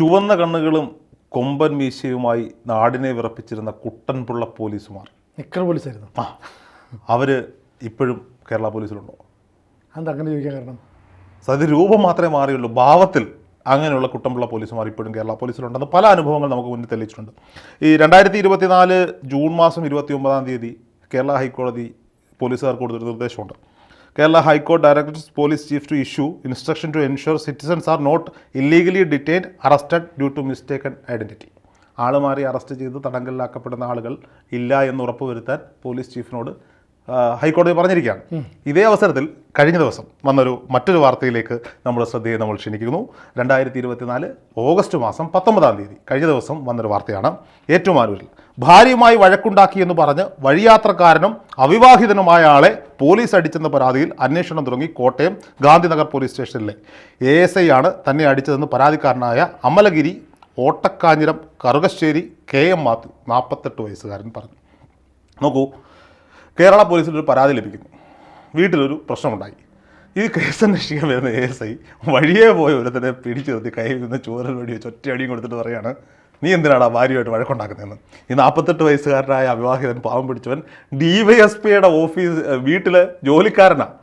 ചുവന്ന കണ്ണുകളും കൊമ്പൻ മീശയുമായി നാടിനെ വിറപ്പിച്ചിരുന്ന കുട്ടൻപുള്ള പോലീസുമാർ. നിക്കർ പോലീസായിരുന്നു. ആ അവർ ഇപ്പോഴും കേരള പോലീസിലുണ്ടോ? അതെന്താ അങ്ങനെ ചോദിക്കാൻ കാരണം? അത് രൂപം മാത്രമേ മാറിയുള്ളൂ. ഭാവത്തിൽ അങ്ങനെയുള്ള കുട്ടമ്പുള്ള പോലീസുമാർ ഇപ്പോഴും കേരള പോലീസിലുണ്ടെന്ന് പല അനുഭവങ്ങൾ നമുക്ക് മുന്നിൽ തെളിയിച്ചിട്ടുണ്ട്. ഈ രണ്ടായിരത്തി ഇരുപത്തിനാല് ജൂൺ മാസം ഇരുപത്തി ഒമ്പതാം തീയതി കേരള ഹൈക്കോടതി പോലീസുകാർക്ക് കൊടുത്തൊരു നിർദ്ദേശമുണ്ട്. Kerala high court director police chief to issue instruction to ensure citizens are not illegally detained arrested due to mistaken identity ആൾ മാറി അറസ്റ്റ് ചെയ്ത് തടങ്കലിലാക്കപ്പെടുന്ന ആളുകൾ ഇല്ല എന്ന് ഉറപ്പുവരുത്താൻ പോലീസ് ചീഫിനോട് ഹൈക്കോടതി പറഞ്ഞിരിക്കുകയാണ്. ഇതേ അവസരത്തിൽ കഴിഞ്ഞ ദിവസം വന്നൊരു മറ്റൊരു വാർത്തയിലേക്ക് നമ്മുടെ ശ്രദ്ധയെ നമ്മൾ ക്ഷണിക്കുന്നു. രണ്ടായിരത്തി ഇരുപത്തിനാല് ഓഗസ്റ്റ് മാസം പത്തൊമ്പതാം തീയതി കഴിഞ്ഞ ദിവസം വന്നൊരു വാർത്തയാണ്. ഏറ്റുമാനൂരിൽ ഭാര്യയുമായി വഴക്കുണ്ടാക്കിയെന്ന് പറഞ്ഞ് വഴിയാത്രക്കാരനും അവിവാഹിതനുമായ ആളെ പോലീസ് അടിച്ചെന്ന പരാതിയിൽ അന്വേഷണം തുടങ്ങി കോട്ടയം ഗാന്ധിനഗർ പോലീസ് സ്റ്റേഷനിലെ എ എസ് ഐ ആണ് തന്നെ അടിച്ചതെന്ന് പരാതിക്കാരനായ അമലഗിരി ഓട്ടക്കാഞ്ഞിരം കറുകശ്ശേരി കെ എം മാത്യു നാൽപ്പത്തെട്ട് വയസ്സുകാരൻ പറഞ്ഞു. നോക്കൂ കേരള പോലീസിൽ ഒരു പരാതി ലഭിക്കുന്നു. വീട്ടിലൊരു പ്രശ്നമുണ്ടായി. ഈ കേസ് അന്വേഷിക്കാൻ വരുന്ന എ എസ് ഐ വഴിയേ പോയ ഒരുത്തനെ പിടിച്ചു നിർത്തി കയ്യിൽ നിന്ന് ചോരൽ വെടി വെച്ച് കൊടുത്തിട്ട് പറയാണ് നീ എന്തിനാണ് ആ ഭാര്യയായിട്ട് വഴക്കുണ്ടാക്കുന്നതെന്ന്? ഈ നാൽപ്പത്തെട്ട് വയസ്സുകാരനായ അവിവാഹിതൻ പാവം പിടിച്ചവൻ ഡി വൈ എസ് പിയുടെ ഓഫീസ് വീട്ടിലെ ജോലിക്കാരനാണ്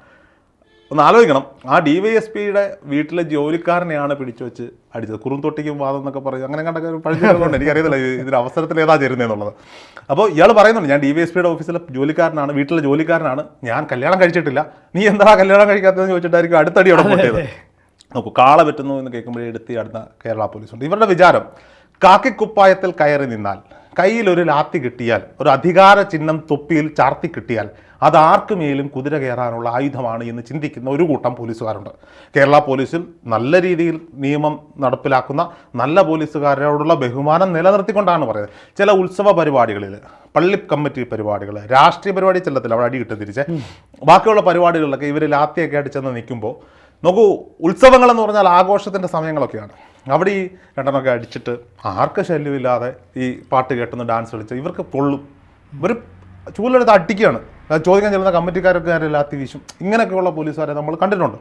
ഒന്ന് ആലോചിക്കണം. ആ ഡി വൈ എസ് പിയുടെ വീട്ടിലെ ജോലിക്കാരനെയാണ് പിടിച്ചു വെച്ച് അടിച്ചത് കുറുന്തൊട്ടിക്കും വാദം എന്നൊക്കെ പറയും. അങ്ങനെ കണ്ടൊക്കെ പഴിച്ചുകൊണ്ട് എനിക്കറിയത്തില്ല ഇതിന്റെ അവസരത്തിൽ ഏതാ ചേരുന്നതെന്നുള്ളത് അപ്പോൾ ഇയാൾ പറയുന്നുണ്ട് ഞാൻ ഡി വൈ എസ് പിയുടെ ഓഫീസിലെ ജോലിക്കാരനാണ് വീട്ടിലെ ജോലിക്കാരനാണ്. ഞാൻ കല്യാണം കഴിച്ചിട്ടില്ല. നീ എന്താ കല്യാണം കഴിക്കാത്തതെന്ന് ചോദിച്ചിട്ടായിരിക്കും അടുത്തടി അവിടെ പൊട്ടിയത്? നോക്കൂ കാള പറ്റുന്നു എന്ന് കേൾക്കുമ്പോഴേ എടുത്തി അടുത്ത കേരള പോലീസുണ്ട്. ഇവരുടെ വിചാരം കാക്കിക്കുപ്പായത്തിൽ കയറി നിന്നാൽ കയ്യിൽ ഒരു ലാത്തി കിട്ടിയാൽ ഒരു അധികാര ചിഹ്നം തൊപ്പിയിൽ ചാർത്തി കിട്ടിയാൽ അത് ആർക്കുമേലും കുതിര കയറാനുള്ള ആയുധമാണ് എന്ന് ചിന്തിക്കുന്ന ഒരു കൂട്ടം പോലീസുകാരുണ്ട്. കേരള പോലീസിൽ നല്ല രീതിയിൽ നിയമം നടപ്പിലാക്കുന്ന നല്ല പോലീസുകാരോടുള്ള ബഹുമാനം നിലനിർത്തിക്കൊണ്ടാണ് പറയുന്നത്. ചില ഉത്സവ പരിപാടികളിൽ പള്ളി കമ്മിറ്റി പരിപാടികൾ രാഷ്ട്രീയ പരിപാടി ചെല്ലത്തില്ല അവിടെ അടി കിട്ടും തിരിച്ച്. ബാക്കിയുള്ള പരിപാടികളിലൊക്കെ ഇവർ ലാത്തിയൊക്കെ ആയിട്ട് ചെന്ന് നിൽക്കുമ്പോൾ നോക്കൂ ഉത്സവങ്ങളെന്ന് പറഞ്ഞാൽ ആഘോഷത്തിന്റെ സമയങ്ങളൊക്കെയാണ്. അവിടെ ഈ രണ്ടെണ്ണമൊക്കെ അടിച്ചിട്ട് ആർക്ക് ശല്യമില്ലാതെ ഈ പാട്ട് കേട്ടുന്ന ഡാൻസ് കളിച്ച് ഇവർക്ക് പൊള്ളും. ഇവർ ചൂലെടുത്ത് അടിക്കുകയാണ്. ചോദിക്കാൻ ചെല്ലുന്ന കമ്മിറ്റിക്കാരൊക്കെ ലാത്തി വീശും ഇങ്ങനെയൊക്കെയുള്ള പോലീസുകാരെ നമ്മൾ കണ്ടിട്ടുണ്ട്.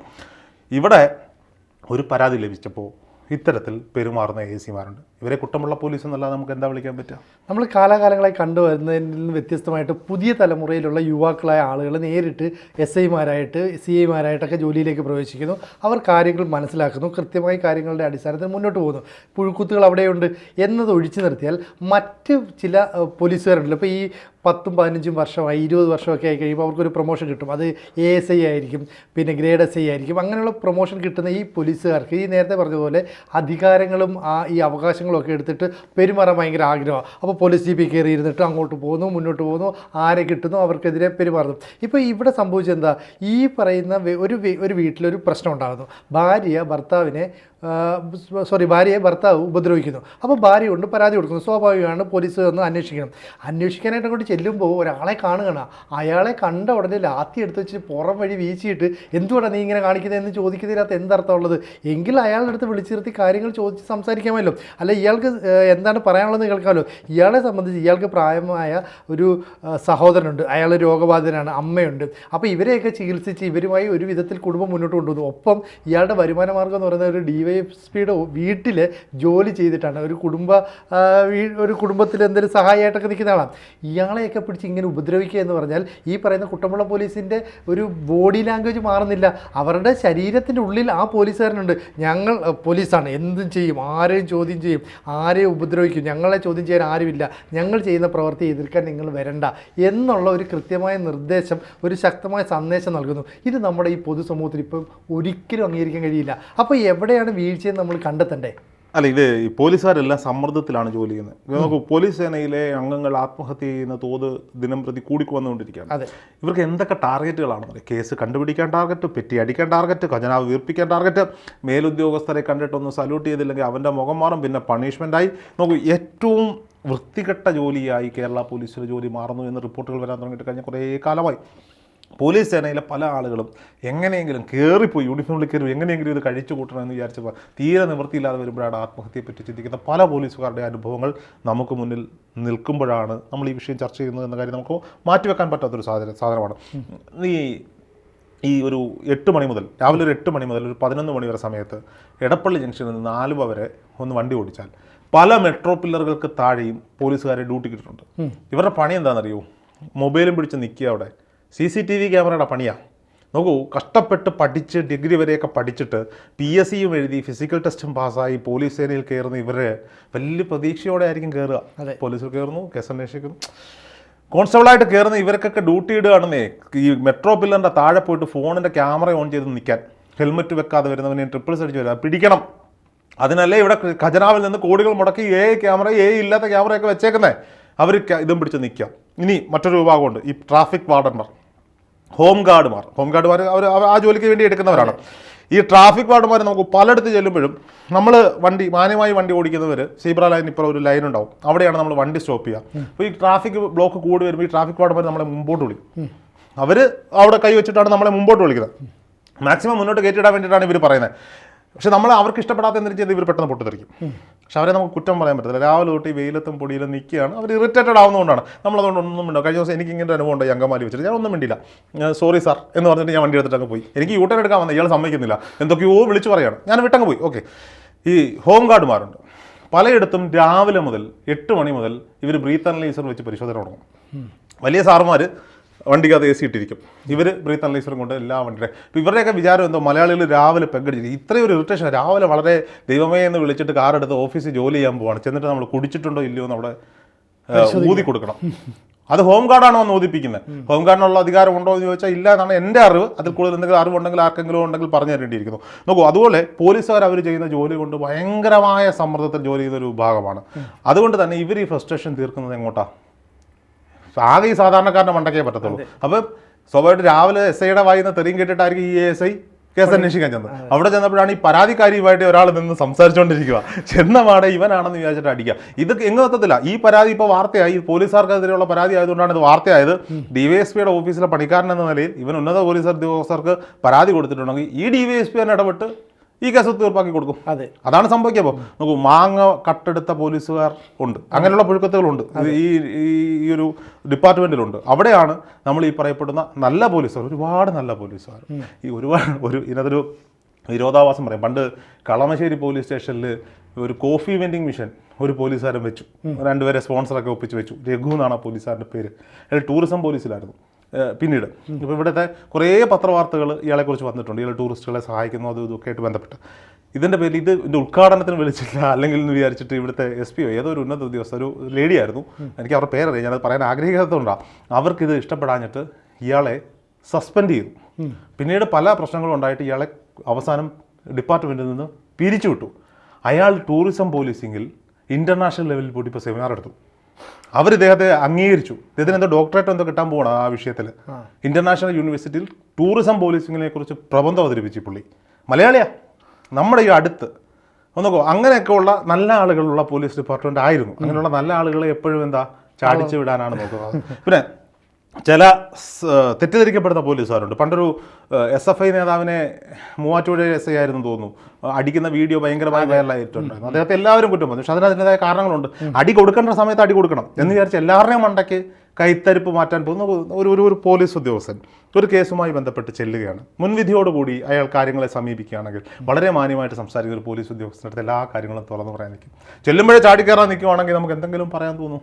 ഇവിടെ ഒരു പരാതി ലഭിച്ചപ്പോൾ ഇത്തരത്തിൽ പെരുമാറുന്ന എ സിമാരുണ്ട് ഇവരെ കുട്ടമുള്ള പോലീസ് എന്നല്ലാതെ നമുക്ക് എന്താ വിളിക്കാൻ പറ്റുക? നമ്മൾ കാലാകാലങ്ങളായി കണ്ടുവരുന്നതിൽ നിന്ന് വ്യത്യസ്തമായിട്ട് പുതിയ തലമുറയിലുള്ള യുവാക്കളായ ആളുകൾ നേരിട്ട് എസ് ഐമാരായിട്ട് സി ഐമാരായിട്ടൊക്കെ ജോലിയിലേക്ക് പ്രവേശിക്കുന്നു. അവർ കാര്യങ്ങൾ മനസ്സിലാക്കുന്നു കൃത്യമായി കാര്യങ്ങളുടെ അടിസ്ഥാനത്തിൽ മുന്നോട്ട് പോകുന്നു. പുഴുക്കുത്തുകൾ അവിടെയുണ്ട്. എന്നത് ഒഴിച്ചു നിർത്തിയാൽ മറ്റ് ചില പോലീസുകാരുണ്ടല്ലോ. ഇപ്പോൾ ഈ പത്തും പതിനഞ്ചും വർഷമായി ഇരുപത് വർഷമൊക്കെ ആയി കഴിയുമ്പോൾ അവർക്കൊരു പ്രൊമോഷൻ കിട്ടും. അത് എ എസ് ഐ ആയിരിക്കും പിന്നെ ഗ്രേഡ് എസ് ഐ ആയിരിക്കും. അങ്ങനെയുള്ള പ്രൊമോഷൻ കിട്ടുന്ന ഈ പോലീസുകാർക്ക് ഈ നേരത്തെ പറഞ്ഞതുപോലെ അധികാരങ്ങളും ആ ഈ അവകാശങ്ങളും ഒക്കെ എടുത്തിട്ട് പെരുമാറാൻ ഭയങ്കര ആഗ്രഹമാണ്. അപ്പോൾ പോലീസ് ജീപ്പിൽ കയറി ഇരുന്നിട്ട് അങ്ങോട്ട് പോകുന്നു മുന്നോട്ട് പോകുന്നു ആരെ കിട്ടുന്നു അവർക്കെതിരെ പെരുമാറുന്നു. ഇപ്പോൾ ഇവിടെ സംഭവിച്ചെന്താ ഈ പറയുന്ന ഒരു ഒരു വീട്ടിലൊരു പ്രശ്നം ഉണ്ടാകുന്നു. ഭാര്യ ഭർത്താവിനെ സോറി ഭാര്യയെ ഭർത്താവ് ഉപദ്രവിക്കുന്നു. അപ്പോൾ ഭാര്യ കൊണ്ട് പരാതി കൊടുക്കുന്നു. സ്വാഭാവികമാണ് പോലീസ് വന്ന് അന്വേഷിക്കണം. അന്വേഷിക്കാനായിട്ട് അങ്ങോട്ട് ചെല്ലുമ്പോൾ ഒരാളെ കാണുകയാണ്. അയാളെ കണ്ട ഉടനെ ലാത്തി എടുത്ത് വെച്ച് പുറം വഴി വീശിയിട്ട് എന്തുകൊണ്ടാണ് നീ ഇങ്ങനെ കാണിക്കുന്നത് എന്ന് ചോദിക്കുന്നതിനകത്ത് എന്തർത്ഥമുള്ളത് എങ്കിൽ അയാളുടെ അടുത്ത് വിളിച്ചു നിർത്തി കാര്യങ്ങൾ ചോദിച്ച് സംസാരിക്കാമല്ലോ. അല്ല ഇയാൾക്ക് എന്താണ് പറയാനുള്ളതെന്ന് കേൾക്കാമല്ലോ. ഇയാളെ സംബന്ധിച്ച് ഇയാൾക്ക് പ്രായമായ ഒരു സഹോദരനുണ്ട്. അയാൾ രോഗബാധിതനാണ്. അമ്മയുണ്ട്. അപ്പോൾ ഇവരെയൊക്കെ ചികിത്സിച്ച് ഇവരുമായി ഒരു വിധത്തിൽ കുടുംബം മുന്നോട്ട് കൊണ്ടുപോകുന്നു ഒപ്പം ഇയാളുടെ വരുമാന മാർഗം എന്ന് പറയുന്നത് ഒരു ഡി എഫ് പിയുടെ വീട്ടിൽ ജോലി ചെയ്തിട്ടാണ്. ഒരു കുടുംബ ഒരു കുടുംബത്തിൽ എന്തെങ്കിലും സഹായമായിട്ടൊക്കെ നിൽക്കുന്ന ആളാണ്. ഇയാളെയൊക്കെ പിടിച്ച് ഇങ്ങനെ ഉപദ്രവിക്കുക എന്ന് പറഞ്ഞാൽ ഈ പറയുന്ന കുട്ടമ്പുള്ള പോലീസിന്റെ ഒരു ബോഡി ലാംഗ്വേജ് മാറുന്നില്ല. അവരുടെ ശരീരത്തിന്റെ ഉള്ളിൽ ആ പോലീസുകാരനുണ്ട്. ഞങ്ങൾ പോലീസാണ്. എന്തും ചെയ്യും. ആരെയും ചോദ്യം ചെയ്യും. ആരെയും ഉപദ്രവിക്കും. ഞങ്ങളെ ചോദ്യം ചെയ്യാൻ ആരുമില്ല. ഞങ്ങൾ ചെയ്യുന്ന പ്രവൃത്തി എതിർക്കാൻ നിങ്ങൾ വരണ്ട എന്നുള്ള ഒരു കൃത്യമായ നിർദ്ദേശം ഒരു ശക്തമായ സന്ദേശം നൽകുന്നു. ഇത് നമ്മുടെ ഈ പൊതുസമൂഹത്തിൽ ഇപ്പം ഒരിക്കലും അംഗീകരിക്കാൻ കഴിയില്ല. അപ്പോൾ എവിടെയാണ് വീഴ്ചയെന്ന് നമ്മൾ കണ്ടെത്തണ്ടേ? അല്ല ഇത് പോലീസുകാരെല്ലാം സമ്മർദ്ദത്തിലാണ് ജോലി ചെയ്യുന്നത്. നമുക്ക് പോലീസ് സേനയിലെ അംഗങ്ങൾ ആത്മഹത്യ ചെയ്യുന്ന തോത് ദിനം പ്രതി കൂടിക്കൊന്നുകൊണ്ടിരിക്കുകയാണ് അതെ. ഇവർക്ക് എന്തൊക്കെ ടാർഗറ്റുകളാണ്? കേസ് കണ്ടുപിടിക്കാൻ ടാർഗറ്റ് പെറ്റി അടിക്കാൻ ടാർഗറ്റ് ഖജനാവ് വീർപ്പിക്കാൻ ടാർഗറ്റ് മേലുദ്യോഗസ്ഥരെ കണ്ടിട്ടൊന്ന് സല്യൂട്ട് ചെയ്തില്ലെങ്കിൽ അവന്റെ മുഖം മാറും പിന്നെ പണിഷ്മെന്റായി നോക്കൂ ഏറ്റവും വൃത്തികെട്ട ജോലിയായി കേരള പോലീസിലെ ജോലി മാറുന്നു എന്ന് റിപ്പോർട്ടുകൾ വരാൻ തുടങ്ങിയിട്ട് കഴിഞ്ഞ കുറേ കാലമായി. പോലീസ് സേനയിലെ പല ആളുകളും എങ്ങനെയെങ്കിലും കയറിപ്പോയി യൂണിഫോമിൽ കയറി എങ്ങനെയെങ്കിലും ഇത് കഴിച്ചു കൂട്ടണമെന്ന് വിചാരിച്ചപ്പോൾ തീരെ നിവൃത്തിയില്ലാതെ വരുമ്പോഴാണ് ആത്മഹത്യയെപ്പറ്റി ചിന്തിക്കുന്ന പല പോലീസുകാരുടെ അനുഭവങ്ങൾ നമുക്ക് മുന്നിൽ നിൽക്കുമ്പോഴാണ് നമ്മൾ ഈ വിഷയം ചർച്ച ചെയ്യുന്നത് എന്ന കാര്യം നമുക്ക് മാറ്റിവെക്കാൻ പറ്റാത്തൊരു സാധനം സാധനമാണ്. ഈ ഈ ഒരു എട്ട് മണി മുതൽ രാവിലെ ഒരു എട്ട് മണി മുതൽ ഒരു പതിനൊന്ന് മണി വരെ സമയത്ത് എടപ്പള്ളി ജംഗ്ഷനിൽ നിന്ന് ആലുവ വരെ ഒന്ന് വണ്ടി ഓടിച്ചാൽ പല മെട്രോ പില്ലറുകൾക്ക് താഴെയും പോലീസുകാരെ ഡ്യൂട്ടി കിട്ടിയിട്ടുണ്ട് ഇവരുടെ പണി എന്താണെന്നറിയോ? മൊബൈലും പിടിച്ച് നിൽക്കുക അവിടെ. സി സി ടി വി ക്യാമറയുടെ പണിയാണ് നോക്കൂ കഷ്ടപ്പെട്ട് പഠിച്ച് ഡിഗ്രി വരെയൊക്കെ പഠിച്ചിട്ട് പി എസ് സിയും എഴുതി ഫിസിക്കൽ ടെസ്റ്റും പാസ്സായി പോലീസ് സേനയിൽ കയറുന്ന ഇവർ വലിയ പ്രതീക്ഷയോടെ ആയിരിക്കും കയറുക. പോലീസിൽ കയറുന്നു കേസ് അന്വേഷിക്കുന്നു കോൺസ്റ്റബിളായിട്ട് കയറുന്ന ഇവർക്കൊക്കെ ഡ്യൂട്ടി ഇടുകയാണെന്നേ ഈ മെട്രോ പില്ലറിന്റെ താഴെ പോയിട്ട് ഫോണിന്റെ ക്യാമറ ഓൺ ചെയ്ത് നിൽക്കാൻ. ഹെൽമെറ്റ് വെക്കാതെ വരുന്നവനെ ട്രിപ്പിൾസ് അടിച്ച് വരിക പിടിക്കണം. അതിനല്ലേ ഇവിടെ ഖജനാവിൽ നിന്ന് കോടികൾ മുടക്കി എ ക്യാമറ എ ഇല്ലാത്ത ക്യാമറയൊക്കെ വെച്ചേക്കുന്നേ. അവർ ഇതും പിടിച്ച് നിൽക്കാം. ഇനി മറ്റൊരു വിഭാഗമുണ്ട്. ഈ ട്രാഫിക് വാർഡന്മാർ. ഹോം ഗാർഡുമാർ. ഹോം ഗാർഡുമാർ അവർ ആ ജോലിക്ക് വേണ്ടി എടുക്കുന്നവരാണ്. ഈ ട്രാഫിക് വാർഡുമാർ നമുക്ക് പലയിടത്ത് ചെല്ലുമ്പോഴും നമ്മൾ വണ്ടി മാന്യമായി വണ്ടി ഓടിക്കുന്നവർ സീബ്ര ലൈൻ ഇപ്പോൾ ഒരു ലൈൻ ഉണ്ടാവും. അവിടെയാണ് നമ്മൾ വണ്ടി സ്റ്റോപ്പ് ചെയ്യുക അപ്പോൾ ഈ ട്രാഫിക് ബ്ലോക്ക് കൂടി വരുമ്പോൾ ഈ ട്രാഫിക് വാർഡുമാർ നമ്മളെ മുമ്പോട്ട് വിളിക്കും. അവർ അവിടെ കൈ വെച്ചിട്ടാണ് നമ്മളെ മുമ്പോട്ട് വിളിക്കുന്നത്. മാക്സിമം മുന്നോട്ട് കയറ്റിയിടാൻ വേണ്ടിയിട്ടാണ് ഇവർ പറയുന്നത്. പക്ഷെ നമ്മൾ അവർക്ക് ഇഷ്ടപ്പെടാത്ത എന്തെങ്കിലും ചെയ്ത് ഇവർ പെട്ടെന്ന് പൊട്ടിത്തെറിക്കും. പക്ഷെ അവരെ നമുക്ക് കുറ്റം പറയാൻ പറ്റത്തില്ല. രാവിലെ തൊട്ട് ഈ വെയിലത്തും പൊടിയിലും നിൽക്കുകയാണ്. അവർ ഇറിറ്റേറ്റഡ് ആവുന്നതുകൊണ്ടാണ്. നമ്മളതുകൊണ്ട് ഒന്നും മിണ്ടോ കഴിഞ്ഞ ദിവസം എനിക്ക് ഇങ്ങനെ ഒരു അനുഭവം ഉണ്ട് അങ്കമാലി വെച്ചിട്ട്. ഞാൻ ഒന്നും മിണ്ടില്ല സോറി സാർ എന്ന് പറഞ്ഞിട്ട് ഞാൻ വണ്ടി എടുത്തിട്ടങ്ങ് പോയി. എനിക്ക് യൂട്ടേൺ എടുക്കാൻ വന്ന ഇയാൾ സമ്മതിക്കുന്നില്ല. എന്തൊക്കെയോ വിളിച്ചു പറയാണ്. ഞാൻ വിട്ടങ്ങ് പോയി. ഓക്കെ ഈ ഹോം ഗാർഡുമാരുണ്ട് പലയിടത്തും രാവിലെ മുതൽ എട്ട് മണി മുതൽ ഇവർ ബ്രീത്ത് അനലൈസർ വെച്ച് പരിശോധന തുടങ്ങും. വലിയ സാറുമാർ വണ്ടിക്കകത്ത് എ സി ഇട്ടിരിക്കും. ഇവർ ബ്രീത്ത് അനലൈസറും കൊണ്ട് എല്ലാ വണ്ടിയുടെ ഇപ്പോൾ ഇവരുടെയൊക്കെ വിചാരം എന്തോ മലയാളികൾ രാവിലെ പെങ്കടിച്ച് ഇത്രയും ഒരു ഇറിറ്റേഷൻ രാവിലെ വളരെ ദൈവമേ എന്ന് വിളിച്ചിട്ട് കാർ എടുത്ത് ഓഫീസിൽ ജോലി ചെയ്യാൻ പോവാണ്. ചെന്നിട്ട് നമ്മൾ കുടിച്ചിട്ടുണ്ടോ ഇല്ലയോ എന്ന് അവിടെ ഊതി കൊടുക്കണം. അത് ഹോം ഗാർഡാണോ എന്ന് ഊതിപ്പിക്കുന്നത്. ഹോം ഗാർഡിനുള്ള അധികാരം ഉണ്ടോ എന്ന് ചോദിച്ചാൽ ഇല്ല എന്നാണ് എന്റെ അറിവ്. അതിൽ കൂടുതൽ എന്തെങ്കിലും അറിവുണ്ടെങ്കിൽ ആർക്കെങ്കിലും ഉണ്ടെങ്കിൽ പറഞ്ഞു തരേണ്ടിയിരിക്കുന്നു. നോക്കൂ അതുപോലെ പോലീസുകാർ അവർ ചെയ്യുന്ന ജോലി കൊണ്ട് ഭയങ്കരമായ സമ്മർദ്ദത്തിൽ ജോലി ചെയ്യുന്ന ഒരു വിഭാഗമാണ്. അതുകൊണ്ട് തന്നെ ഇവർ ഈ ഫ്രസ്ട്രേഷൻ തീർക്കുന്നത് എങ്ങോട്ടാ? ആകെ ഈ സാധാരണക്കാരന്റെ മണ്ടക്കേ പറ്റത്തുള്ളൂ. അപ്പം സ്വാഭാവികമായിട്ട് രാവിലെ എസ് ഐയുടെ വായിന്ന് തെറിയും കേട്ടിട്ടായിരിക്കും ഈ എസ് ഐ കേസ് അന്വേഷിക്കാൻ ചെന്നത്. അവിടെ ചെന്നപ്പോഴാണ് ഈ പരാതിക്കാരിയുമായിട്ട് ഒരാൾ നിന്ന് സംസാരിച്ചുകൊണ്ടിരിക്കുക. ചെന്നപാടെ ഇവനാണെന്ന് വിചാരിച്ചിട്ട് അടിക്കുക. ഇത് എങ്ങും എത്തത്തില്ല. ഈ പരാതി ഇപ്പോൾ വാർത്തയായി. പോലീസുകാർക്കെതിരെയുള്ള പരാതി ആയതുകൊണ്ടാണ് ഇത് വാർത്തയായത്. ഡിവൈഎസ്പിയുടെ ഓഫീസിലെ പണിക്കാരൻ എന്ന നിലയിൽ ഇവൻ ഉന്നത പോലീസ് ഉദ്യോഗസ്ഥർക്ക് പരാതി കൊടുത്തിട്ടുണ്ടെങ്കിൽ ഈ ഡിവൈഎസ്പി തന്നെ ഇടപെട്ട് ഈ കേസ് തീർപ്പാക്കി കൊടുക്കും. അതെ. അതാണ് സംഭവിക്കുക നോക്കൂ മാങ്ങ കട്ടെടുത്ത പോലീസുകാർ ഉണ്ട്. അങ്ങനെയുള്ള പുഴുക്കത്തുകളുണ്ട്. ഈ ഈ- ഒരു ഡിപ്പാർട്ട്മെന്റിലുണ്ട്. അവിടെയാണ് നമ്മൾ ഈ പറയപ്പെടുന്ന നല്ല പോലീസുകാർ ഒരുപാട് നല്ല പോലീസുകാർ. ഈ ഒരുപാട് ഒരു ഇതിനകത്തൊരു വിരോധാവാസം പറയാം. പണ്ട് കളമശ്ശേരി പോലീസ് സ്റ്റേഷനിൽ ഒരു കോഫി വെൻഡിങ് മിഷൻ ഒരു പോലീസുകാരൻ വെച്ചു. രണ്ടുപേരെ സ്പോൺസറൊക്കെ ഒപ്പിച്ച് വെച്ചു. രഘു എന്നാണ് ആ പോലീസുകാരന്റെ പേര്. അയാൾ ടൂറിസം പോലീസിലായിരുന്നു. പിന്നീട്. ഇപ്പോൾ ഇവിടുത്തെ കുറേ പത്രവാർത്തകൾ ഇയാളെക്കുറിച്ച് വന്നിട്ടുണ്ട്. ഇയാൾ ടൂറിസ്റ്റുകളെ സഹായിക്കുന്നു അതും ഇതൊക്കെ ആയിട്ട് ബന്ധപ്പെട്ട്. ഇതിന്റെ പേരിൽ ഇത് ഇതിന്റെ ഉദ്ഘാടനത്തിന് വിളിച്ചില്ല. അല്ലെങ്കിൽ എന്ന് വിചാരിച്ചിട്ട് ഇവിടുത്തെ എസ് പി ഒ ഏതോ ഒരു ഉന്നത ഉദ്യോഗസ്ഥ ഒരു ലേഡിയായിരുന്നു. എനിക്ക് അവരുടെ പേരറിയാം. ഞാനത് പറയാൻ ആഗ്രഹിക്കാത്തതുകൊണ്ടാണ് അവർക്കിത് ഇഷ്ടപ്പെടാഞ്ഞിട്ട് ഇയാളെ സസ്പെൻഡ് ചെയ്തു. പിന്നീട് പല പ്രശ്നങ്ങളും ഉണ്ടായിട്ട് ഇയാളെ അവസാനം ഡിപ്പാർട്ട്മെന്റിൽ നിന്ന് പിരിച്ചു വിട്ടു അയാൾ ടൂറിസം പോലീസിങ്ങിൽ ഇന്റർനാഷണൽ ലെവലിൽ പോയിട്ട് ഇപ്പോൾ സെമിനാർ എടുത്തു അവർ ഇദ്ദേഹത്തെ അംഗീകരിച്ചു. ഇദ്ദേഹത്തിന് എന്തോ ഡോക്ടറേറ്റ് എന്തോ കിട്ടാൻ പോകണം ആ വിഷയത്തിൽ ഇന്റർനാഷണൽ യൂണിവേഴ്സിറ്റിയിൽ ടൂറിസം പോലീസിങ്ങിനെ കുറിച്ച് പ്രബന്ധം അവതരിപ്പിച്ചു പുള്ളി. മലയാളിയാ. നമ്മുടെ ഈ അടുത്ത്. ഒന്നോക്കോ അങ്ങനെയൊക്കെയുള്ള നല്ല ആളുകളുള്ള പോലീസ് ഡിപ്പാർട്ട്മെന്റ് ആയിരുന്നു. അങ്ങനെയുള്ള നല്ല ആളുകളെ എപ്പോഴും എന്താ ചാടിച്ചു വിടാനാണ് നോക്കുന്നത്. പിന്നെ ചില തെറ്റിദ്ധരിക്കപ്പെടുന്ന പോലീസുകാരുണ്ട്. പണ്ടൊരു എസ് എഫ് ഐ നേതാവിനെ മൂവാറ്റുപുഴ എസ് ഐ ആയിരുന്നു തോന്നുന്നു. അടിക്കുന്ന വീഡിയോ ഭയങ്കരമായി വൈറലായിട്ടുണ്ടായിരുന്നു അദ്ദേഹത്തെ എല്ലാവരും കുറ്റം പറഞ്ഞു പക്ഷെ അതിന് അതിന്റെതായ കാരണങ്ങളുണ്ട്. അടി കൊടുക്കേണ്ട സമയത്ത് അടി കൊടുക്കണം. എന്ന് വിചാരിച്ച് എല്ലാവരുടെയും മണ്ടയ്ക്ക് കൈത്തരിപ്പ് മാറ്റാൻ പോകുന്ന ഒരു ഒരു ഒരു പോലീസ് ഉദ്യോഗസ്ഥൻ ഒരു കേസുമായി ബന്ധപ്പെട്ട് ചെല്ലുകയാണ്. മുൻവിധിയോടുകൂടി അയാൾ കാര്യങ്ങളെ സമീപിക്കുകയാണെങ്കിൽ വളരെ മാന്യമായിട്ട് സംസാരിക്കുന്ന ഒരു പോലീസ് ഉദ്യോഗസ്ഥന്റെ അടുത്ത് എല്ലാ കാര്യങ്ങളും തുറന്നു പറയാൻ നിൽക്കും. ചെല്ലുമ്പോഴേ ചാടിക്കയറാൻ നിൽക്കുവാണെങ്കിൽ നമുക്ക് എന്തെങ്കിലും പറയാൻ തോന്നും?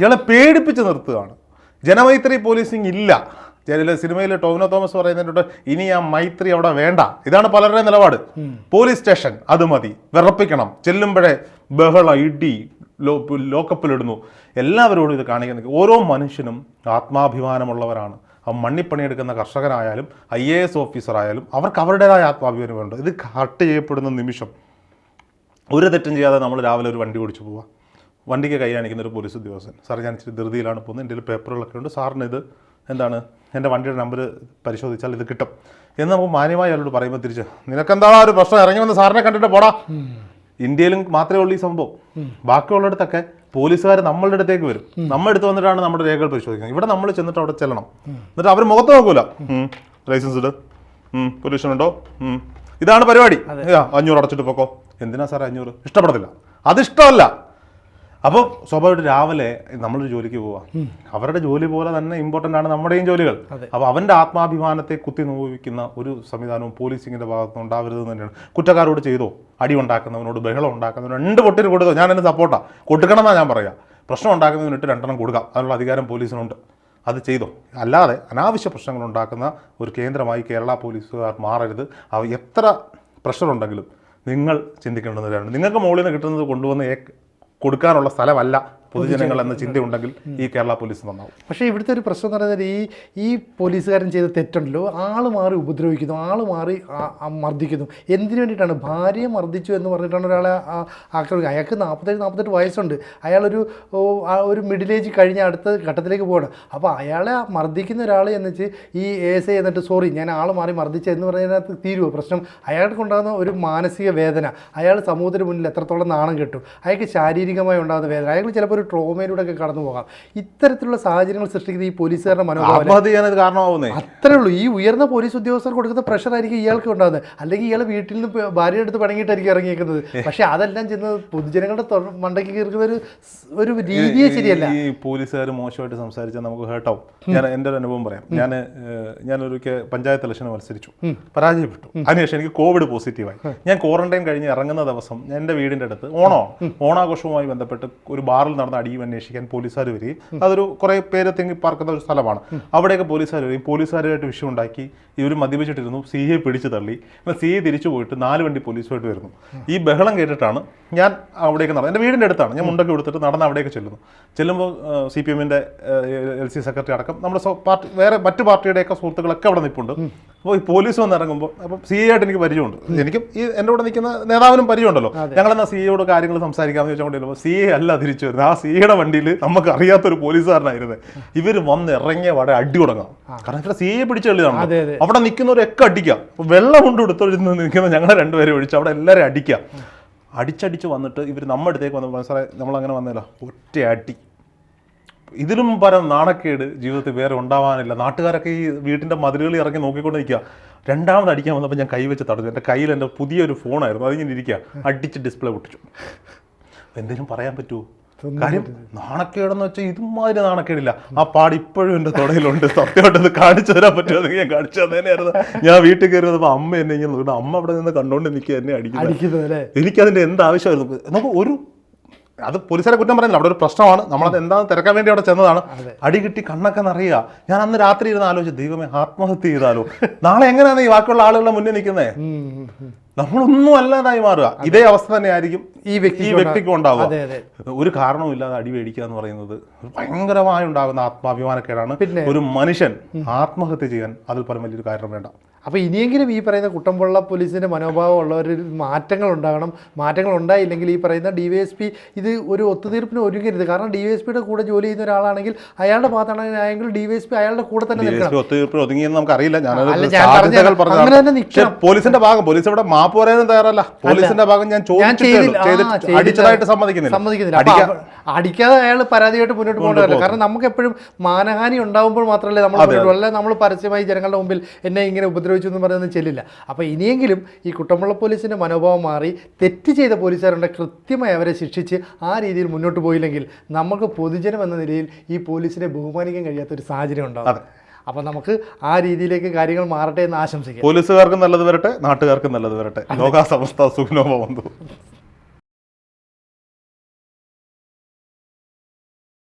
ഇയാളെ പേടിപ്പിച്ച് നിർത്തുകയാണ്. ജനമൈത്രി പോലീസിങ് ഇല്ല. ചില സിനിമയിൽ ടോവിനോ തോമസ് പറയുന്നതിനോട് ഇനി ആ മൈത്രി അവിടെ വേണ്ട. ഇതാണ് പലരുടെയും നിലപാട്. പോലീസ് സ്റ്റേഷൻ അത് മതി. വിറപ്പിക്കണം. ചെല്ലുമ്പോഴേ ബഹള ഇടി ലോ ലോക്കപ്പിലിടുന്നു. എല്ലാവരോടും ഇത് കാണിക്കുന്ന ഓരോ മനുഷ്യനും ആത്മാഭിമാനമുള്ളവരാണ്. ആ മണ്ണിപ്പണിയെടുക്കുന്ന കർഷകനായാലും ഐ എ എസ് ഓഫീസറായാലും അവർക്ക് അവരുടേതായ ആത്മാഭിമാനമുണ്ട്. ഇത് കട്ട് ചെയ്യപ്പെടുന്ന നിമിഷം. ഒരു തെറ്റും ചെയ്യാതെ നമ്മൾ രാവിലെ ഒരു വണ്ടി ഓടിച്ചു പോവുക വണ്ടിക്ക് കൈ കാണിക്കുന്ന ഒരു പോലീസ് ഉദ്യോഗസ്ഥൻ. സാർ ഞാൻ ഇച്ചിരി ധൃതിയിലാണ് പോകുന്നത്. എന്റെ പേപ്പറുകളൊക്കെ ഉണ്ട്. സാറിന് ഇത് എന്താണ്? എന്റെ വണ്ടിയുടെ നമ്പർ പരിശോധിച്ചാൽ ഇത് കിട്ടും. എന്ന് നമുക്ക് മാന്യമായി അയാളോട് പറയുമ്പോൾ തിരിച്ച് നിനക്കെന്താ ഒരു പ്രശ്നം? ഇറങ്ങി വന്ന് സാറിനെ കണ്ടിട്ട് പോടാ. ഇന്ത്യയിലും മാത്രമേ ഉള്ളൂ ഈ സംഭവം. ബാക്കിയുള്ളിടത്തൊക്കെ പോലീസുകാർ നമ്മളുടെ അടുത്തേക്ക് വരും. നമ്മുടെ അടുത്ത് വന്നിട്ടാണ് നമ്മുടെ രേഖകൾ പരിശോധിക്കുന്നത്. ഇവിടെ നമ്മൾ ചെന്നിട്ട് അവിടെ ചെല്ലണം. എന്നിട്ട് അവർ മുഖത്ത് നോക്കൂല. ലൈസൻസ് ഇട്. പൊല്യൂഷൻ ഉണ്ടോ? ഇതാണ് പരിപാടി. അഞ്ഞൂറ് അടച്ചിട്ട് പോക്കോ. എന്തിനാ സാറേ അഞ്ഞൂറ്? ഇഷ്ടപ്പെടത്തില്ല. അതിഷ്ടമല്ല അപ്പോൾ സ്വാഭാവികമായിട്ട് രാവിലെ നമ്മളൊരു ജോലിക്ക് പോവാം. അവരുടെ ജോലി പോലെ തന്നെ ഇമ്പോർട്ടന്റ് ആണ് നമ്മുടെയും ജോലികൾ. അപ്പോൾ അവന്റെ ആത്മാഭിമാനത്തെ കുത്തി നോവിക്കുന്ന ഒരു സംവിധാനവും പോലീസിങ്ങിന്റെ ഭാഗത്തുനിന്ന് ഉണ്ടാവരുത് തന്നെയാണ്. കുറ്റക്കാരോട് ചെയ്തോ? അടി ഉണ്ടാക്കുന്നവനോട് ബഹളം ഉണ്ടാക്കുന്നവനോട് രണ്ട് പൊട്ടിന് കൊടുക്കുക ഞാൻ എന്റെ സപ്പോർട്ടാണ് കൊടുക്കണമെന്നാണ് ഞാൻ പറയാം. പ്രശ്നം ഉണ്ടാക്കുന്നതിനിട്ട് രണ്ടെണ്ണം കൊടുക്കാം. അതിനുള്ള അധികാരം പോലീസിനുണ്ട്. അത് ചെയ്തോ? അല്ലാതെ അനാവശ്യ പ്രശ്നങ്ങൾ ഉണ്ടാക്കുന്ന ഒരു കേന്ദ്രമായി കേരള പോലീസുകാർ മാറരുത്. അവ എത്ര പ്രഷറുണ്ടെങ്കിലും നിങ്ങൾ ചിന്തിക്കേണ്ടുന്നവരാണ് നിങ്ങൾക്ക് മുകളിൽ നിന്ന് കിട്ടുന്നത് കൊണ്ടുവന്ന് കൊടുക്കാനുള്ള സ്ഥലമല്ല. പൊതുജനങ്ങൾ എന്ന ചിന്തയുണ്ടെങ്കിൽ ഈ കേരള പോലീസ് നന്നാവും. പക്ഷേ ഇവിടുത്തെ ഒരു പ്രശ്നം എന്ന് പറയുന്നത് ഈ ഈ പോലീസുകാരൻ ചെയ്ത തെറ്റുണ്ടല്ലോ. ആൾ മാറി ഉപദ്രവിക്കുന്നു ആൾ മാറി മർദ്ദിക്കുന്നു. എന്തിനു വേണ്ടിയിട്ടാണ്? ഭാര്യയെ മർദ്ദിച്ചു എന്ന് പറഞ്ഞിട്ടാണ് ഒരാളെ ആക്രമിക്കുക. അയാൾക്ക് നാൽപ്പത്തേഴ് നാൽപ്പത്തെട്ട് വയസ്സുണ്ട്. അയാളൊരു ഒരു മിഡിൽ ഏജ് കഴിഞ്ഞ അടുത്ത ഘട്ടത്തിലേക്ക് പോകണം അപ്പോൾ അയാളെ മർദ്ദിക്കുന്ന ഒരാൾ എന്ന് വെച്ച് ഈ എസ് ഐ എന്നിട്ട് സോറി ഞാൻ ആൾ മാറി മർദ്ദിച്ച എന്ന് പറയുന്നതിനകത്ത് തീരുവോ? പ്രശ്നം? അയാൾക്ക് ഉണ്ടാകുന്ന ഒരു മാനസിക വേദന. അയാൾ സമൂഹത്തിന് മുന്നിൽ എത്രത്തോളം നാണം കെട്ടും? അയാൾക്ക് ശാരീരികമായി ഉണ്ടാകുന്ന വേദന. അയാൾക്ക് ചിലപ്പോൾ ഒരു ട്രോമയിലൂടെ ഒക്കെ കടന്നു പോകാം. ഇത്തരത്തിലുള്ള സാഹചര്യങ്ങൾ സൃഷ്ടിക്കുന്ന ഈ പോലീസുകാരുടെ മനോഭാവം കാരണമാവുന്നത് അത്രേ ഉള്ളൂ. ഈ ഉയർന്ന പോലീസ് ഉദ്യോഗസ്ഥർ കൊടുക്കുന്ന പ്രഷർ ആയിരിക്കും ഇയാൾക്ക് ഉണ്ടാകുന്നത്. അല്ലെങ്കിൽ ഇയാൾ വീട്ടിൽ നിന്ന് ഭാര്യ എടുത്ത് പണങ്ങിയിട്ടായിരിക്കും ഇറങ്ങിയേക്കുന്നത്. പക്ഷെ അതെല്ലാം ചെന്ന് പൊതുജനങ്ങളുടെ മണ്ടയ്ക്ക് കീർക്കുന്ന ഒരു ഒരു രീതിയെ ശരിയല്ല. ഈ പോലീസുകാർ മോശമായിട്ട് സംസാരിച്ചാൽ നമുക്ക് ഹേർട്ടാവും ഞാൻ എന്റെ ഒരു അനുഭവം പറയാം. ഞാൻ ഞാനൊരു പഞ്ചായത്ത് ഇലക്ഷന് മത്സരിച്ചു. പരാജയപ്പെട്ടു. അതിനുശേഷം എനിക്ക് കോവിഡ് പോസിറ്റീവായി ഞാൻ ക്വാറന്റൈൻ കഴിഞ്ഞ് ഇറങ്ങുന്ന ദിവസം എന്റെ വീടിന്റെ അടുത്ത് ഓണോ ഓണാഘോഷവുമായി ബന്ധപ്പെട്ട് ഒരു ബാറിൽ നടന്ന അടിയും അന്വേഷിക്കാൻ പോലീസുകാർ വരികയും അതൊരു കുറേ പേര് തിങ്ങി പാർക്കുന്ന ഒരു സ്ഥലമാണ്. അവിടെയൊക്കെ പോലീസുകാർ വരികയും പോലീസുകാരുമായിട്ട് വിഷയം ഉണ്ടാക്കി ഇവർ മദ്യപിച്ചിട്ടിരുന്നു സി എ പിടിച്ചു തള്ളി. എന്നാൽ സി എ തിരിച്ചു പോയിട്ട് നാല് വണ്ടി പോലീസുമായിട്ട് വരുന്നു. ഈ ബഹളം കേട്ടിട്ടാണ് ഞാൻ അവിടേക്ക് നടന്നത്. എന്റെ വീടിന്റെ അടുത്താണ്. ഞാൻ മുണ്ടൊക്കെ എടുത്തിട്ട് നടന്ന് അവിടേക്ക് ചെല്ലുന്നു. ചെല്ലുമ്പോൾ സി പി എമ്മിന്റെ എൽ സി സെക്രട്ടറി അടക്കം നമ്മുടെ പാർട്ടി വേറെ മറ്റു പാർട്ടിയുടെയൊക്കെ സുഹൃത്തുക്കളൊക്കെ അവിടെ നിൽപ്പുണ്ട്. അപ്പോൾ ഈ പോലീസ് വന്ന് ഇറങ്ങുമ്പോൾ അപ്പം സി എ ആയിട്ട് എനിക്ക് പരിചയമുണ്ട്. എനിക്കും ഈ എന്റെ കൂടെ നിൽക്കുന്ന നേതാവിനും പരിചയമുണ്ടല്ലോ. ഞങ്ങളെന്നാ സി എയോട് കാര്യങ്ങൾ സംസാരിക്കാമെന്ന് ചോദിച്ചുകൊണ്ടിരുമ്പോൾ സി എ അല്ല തിരിച്ചു വരുന്നത്. ആ സി എയുടെ വണ്ടിയിൽ നമുക്ക് അറിയാത്തൊരു പോലീസുകാരനായിരുന്നത് ഇവർ വന്ന് ഇറങ്ങിയ വട അടി തുടങ്ങാം. കാരണം ഇവിടെ സിയെ പിടിച്ച വെള്ളിയാണ് കളിയാണ്. അവിടെ നിൽക്കുന്നവരൊക്കെ അടിക്കാം. വെള്ളം കൊണ്ട് എടുത്തൊഴിച്ച് നിൽക്കുന്ന ഞങ്ങളെ രണ്ടുപേരെ ഒഴിച്ച് അവിടെ എല്ലാവരും അടിക്കാം. അടിച്ചടിച്ച് വന്നിട്ട് ഇവർ നമ്മുടെ അടുത്തേക്ക് വന്നു സാറേ നമ്മളങ്ങനെ വന്നല്ലോ ഒറ്റ അടി. ഇതിലും പരം നാണക്കേട് ജീവിതത്തിൽ വേറെ ഉണ്ടാവാനില്ല. നാട്ടുകാരൊക്കെ ഈ വീട്ടിന്റെ മതിലുകളിൽ ഇറങ്ങി നോക്കിക്കൊണ്ട് നിൽക്കുക. രണ്ടാമത് അടിക്കാൻ വന്നപ്പോൾ ഞാൻ കൈവച്ച് തടഞ്ഞു. എന്റെ കയ്യിൽ എന്റെ പുതിയൊരു ഫോണായിരുന്നു. അതിങ്ങനെ ഇരിക്കുക. അടിച്ച് ഡിസ്പ്ലേ പൊട്ടിച്ചു. എന്തെങ്കിലും പറയാൻ പറ്റുമോ കാര്യം നാണക്കേടെന്ന് വെച്ചാൽ ഇതുമാതിരി നാണക്കേടില്ല. ആ പാട് ഇപ്പോഴും എന്റെ തുടയിലുണ്ട്. സത്യമായിട്ടത് കാണിച്ചു തരാൻ പറ്റുമോ ഞാൻ കാണിച്ചു തന്നേനായിരുന്നു ഞാൻ വീട്ടിൽ കയറി വന്നപ്പോൾ അമ്മ എന്നെ ഇങ്ങനെ അമ്മ അവിടെ നിന്ന് കണ്ടുകൊണ്ട് നിൽക്കുക എന്നെ അടിക്കുന്നത് എനിക്കതിന്റെ എന്ത് ആവശ്യമായിരുന്നു? നമുക്ക് ഒരു അത് പോലീസുകാരെ കുറ്റം പറയുന്നില്ല. അവിടെ ഒരു പ്രശ്നമാണ്. നമ്മളത് എന്താണെന്ന് തിരക്കാൻ വേണ്ടി അവിടെ ചെന്നതാണ്. അടി കിട്ടി കണ്ണൊക്കെ നിറയുക. ഞാൻ അന്ന് രാത്രി ഇരുന്ന് ആലോചിച്ചു ദൈവമേ ആത്മഹത്യ ചെയ്താലോ? നാളെ എങ്ങനെയാണ് ഈ ബാക്കിയുള്ള ആളുകളുടെ മുന്നിൽ നിൽക്കുന്നത്. നമ്മളൊന്നും അല്ലാതായി മാറുക. ഇതേ അവസ്ഥ തന്നെയായിരിക്കും ഈ വ്യക്തി ഈ വ്യക്തിക്ക് ഉണ്ടാവുക. ഒരു കാരണവുമില്ലാതെ അടി മേടിക്കുക എന്ന് പറയുന്നത് ഭയങ്കരമായി ഉണ്ടാകുന്ന ആത്മാഭിമാനക്കേടാണ്. പിന്നെ? ഒരു മനുഷ്യൻ ആത്മഹത്യ ചെയ്യാൻ അതിൽ പരം വലിയൊരു കാരണം വേണ്ട. അപ്പോൾ ഇനിയെങ്കിലും ഈ പറയുന്ന കുട്ടമ്പുള്ള പോലീസിന്റെ മനോഭാവം ഉള്ളവരിൽ മാറ്റങ്ങൾ ഉണ്ടാകണം. മാറ്റങ്ങൾ ഉണ്ടായില്ലെങ്കിൽ ഈ പറയുന്ന ഡി വൈ എസ് പി ഇത് ഒരു ഒത്തുതീർപ്പിന് ഒരുങ്ങരുത്. കാരണം ഡി വൈ എസ് പിയുടെ കൂടെ ജോലി ചെയ്യുന്ന ഒരാളാണെങ്കിൽ അയാളുടെ ഭാഗത്താണെങ്കിൽ ഡി വൈ എസ് പി അയാളുടെ കൂടെ തന്നെ നിൽക്കണം. DSP ഒതുങ്ങിയെന്ന് നമുക്കറിയില്ല. അങ്ങനെ തന്നെ പോലീസിന്റെ ഭാഗം പോലീസ് ഇവിടെ മാപ്പ് പറയാനും തയ്യാറല്ല. പോലീസിന്റെ ഭാഗം ഞാൻ. അടിച്ചതായിട്ട് സമ്മതിക്കുന്നില്ല. അടിക്കാതെ അയാൾ പരാതിയായിട്ട് മുന്നോട്ട് പോകേണ്ടതല്ല. കാരണം നമുക്ക് എപ്പോഴും മാനഹാനി ഉണ്ടാകുമ്പോൾ മാത്രമല്ലേ നമ്മൾ മുന്നോട്ട് നമ്മൾ പരസ്യമായി ജനങ്ങളുടെ മുമ്പിൽ എന്നെ ഇങ്ങനെ ഉപദ്രവിച്ചു എന്ന് പറയുന്നത് ചെല്ലില്ല. അപ്പോൾ ഇനിയെങ്കിലും ഈ കുട്ടമ്പുള്ള പോലീസിന്റെ മനോഭാവം മാറി തെറ്റ് ചെയ്ത പോലീസുകാരുണ്ട് കൃത്യമായി അവരെ ശിക്ഷിച്ച് ആ രീതിയിൽ മുന്നോട്ട് പോയില്ലെങ്കിൽ നമുക്ക് പൊതുജനം എന്ന നിലയിൽ ഈ പോലീസിനെ ബഹുമാനിക്കാൻ കഴിയാത്ത ഒരു സാഹചര്യം ഉണ്ടാവും. അപ്പോൾ നമുക്ക് ആ രീതിയിലേക്ക് കാര്യങ്ങൾ മാറട്ടെ എന്ന് ആശംസിക്കാം. പോലീസുകാർക്കും നല്ലത് വരട്ടെ നാട്ടുകാർക്കും നല്ലത് വരട്ടെ. ലോകാസമസ്ത സുഖനോമ ബന്ധു